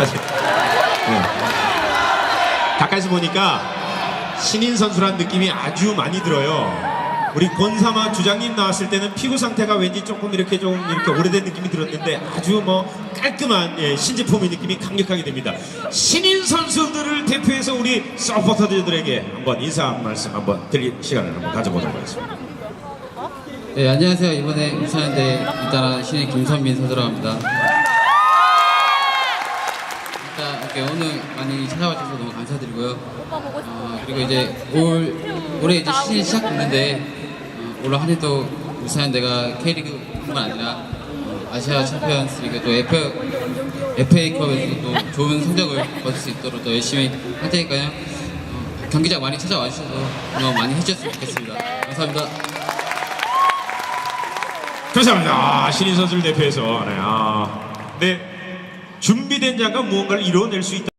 사실. 네. 가까이서 보니까 신인 선수란 느낌이 아주 많이 들어요. 우리 권사마 주장님 나왔을 때는 피부 상태가 왠지 조금 이렇게 좀 이렇게 오래된 느낌이 들었는데 아주 뭐 깔끔한 예, 신제품의 느낌이 강력하게 됩니다. 신인 선수들을 대표해서 우리 서포터들에게 한번 인사 한 말씀 한번 드릴 시간을 한번 가져보도록 하겠습니다. 네, 안녕하세요. 이번에 울산대 입단한 신인 김선민 선수라고 합니다. 일단 이렇게 오늘 많이 찾아와 주셔서 너무 감사드리고요. 어, 그리고 이제 올 올해 이제 시즌이 시작됐는데 어, 올 한해도 울산대가 K리그뿐만 아니라 어, 아시아 챔피언스 리그 또 F, FA컵에서 또 좋은 성적을 거둘 수 있도록 더 열심히 할 테니까요. 어, 경기장 많이 찾아와 주셔서 응원 많이 해주셨으면 좋겠습니다. 감사합니다. 감사합니다. 아, 신인 선수를 대표해서 네, 아, 네, 준비된 자가 무언가를 이뤄낼 수 있다.